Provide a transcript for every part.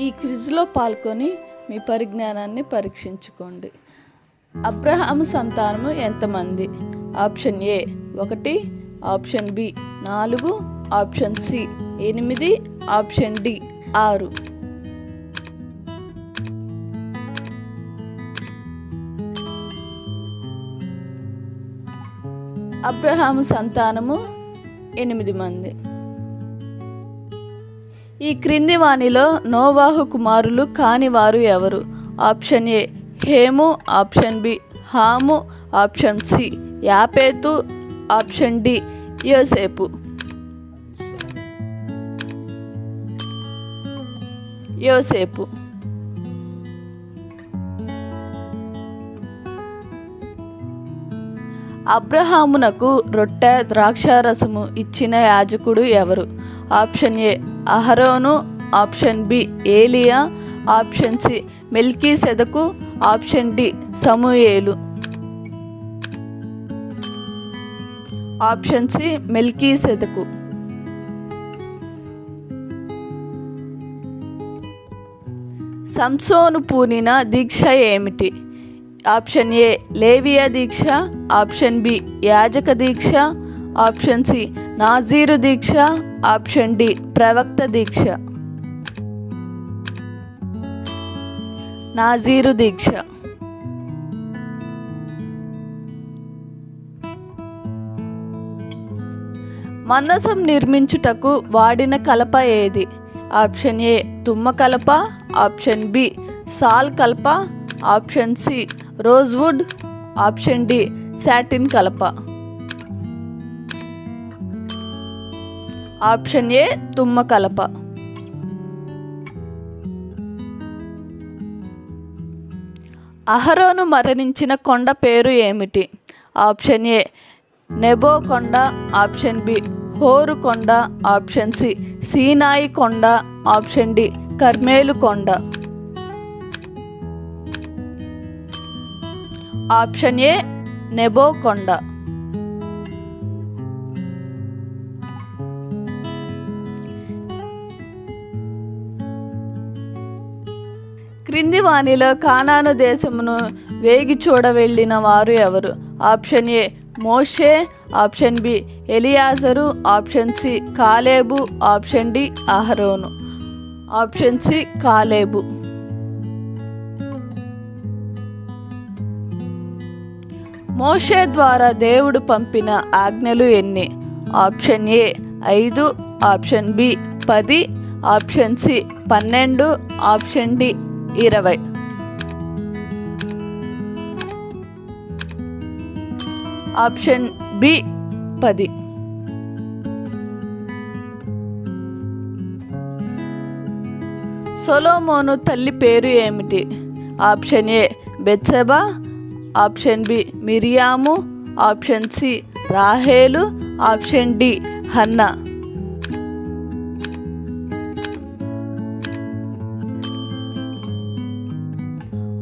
ఈ క్విజ్లో పాల్గొని మీ పరిజ్ఞానాన్ని పరీక్షించుకోండి. అబ్రహాము సంతానము ఎంతమంది? ఆప్షన్ ఏ ఒకటి ఆప్షన్ బి నాలుగు ఆప్షన్ సి ఎనిమిది ఆప్షన్ డి ఆరు. అబ్రహాము సంతానము ఎనిమిది మంది. ఈ క్రింది వాణిలో నోవాహు కుమారులు కాని వారు ఎవరు? ఆప్షన్ ఏ హేము ఆప్షన్ బి హాము ఆప్షన్ సి యాపేతు ఆప్షన్ డి యోసేపు. యోసేపు. అబ్రహామునకు రొట్టె ద్రాక్షారసము ఇచ్చిన యాజకుడు ఎవరు? ఆప్షన్ ఏ అహరోను ఆప్షన్ బి ఏలియా ఆప్షన్ సి మెల్కీ సెదకు ఆప్షన్ డి సమూయేలు. ఆప్షన్ సి మెల్కీ సెదకు సంసోను పూనిన దీక్ష ఏమిటి? ఆప్షన్ ఏ లేవియా దీక్ష ఆప్షన్ బి యాజక దీక్ష ఆప్షన్ సి నాజీరు దీక్ష. ఆప్షన్ డి ప్రవక్త దీక్ష. నాజీరు దీక్ష. మందసం నిర్మించుటకు వాడిన కలప ఏది? ఆప్షన్ ఏ తుమ్మ కలప. ఆప్షన్ బి సాల్ కలప. Option C rosewood. Option D satin కలప. ఆప్షన్ ఏ తుమ్మ కలప. అహరోను మరణించిన కొండ పేరు ఏమిటి? ఆప్షన్ ఏ నెబో కొండ ఆప్షన్ బి హోరు కొండ ఆప్షన్ సి సీనాయి కొండ ఆప్షన్ డి కర్మేలు కొండ. ఆప్షన్ ఏ నెబో కొండ. క్రింది వాణిలో కానాను దేశమును వేగి చూడ వెళ్ళిన వారు ఎవరు? ఆప్షన్ ఏ మోషే ఆప్షన్ బి ఎలియాజరు ఆప్షన్ సి కాలేబు ఆప్షన్ డి అహరోను. ఆప్షన్ సి కాలేబు. మోషే ద్వారా దేవుడు పంపిన ఆజ్ఞలు ఎన్ని? ఆప్షన్ ఏ ఐదు ఆప్షన్ బి పది ఆప్షన్ సి పన్నెండు ఆప్షన్ డి ఇరవై. ఆప్షన్ బి పది. సొలోమోను తల్లి పేరు ఏమిటి? ఆప్షన్ ఏ బెత్సెబా ఆప్షన్ బి మిరియాము ఆప్షన్ సి రాహేలు ఆప్షన్ డి హన్నా.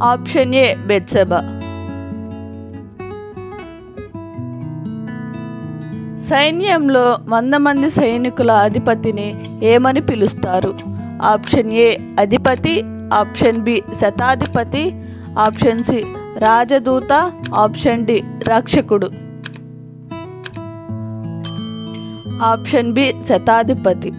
ఆప్షన్ ఏ బెత్సెబా సైన్యంలో వంద మంది సైనికుల అధిపతిని ఏమని పిలుస్తారు? ఆప్షన్ ఏ అధిపతి ఆప్షన్ బి శతాధిపతి ఆప్షన్ సి రాజదూత ఆప్షన్ డి రక్షకుడు. ఆప్షన్ బి శతాధిపతి.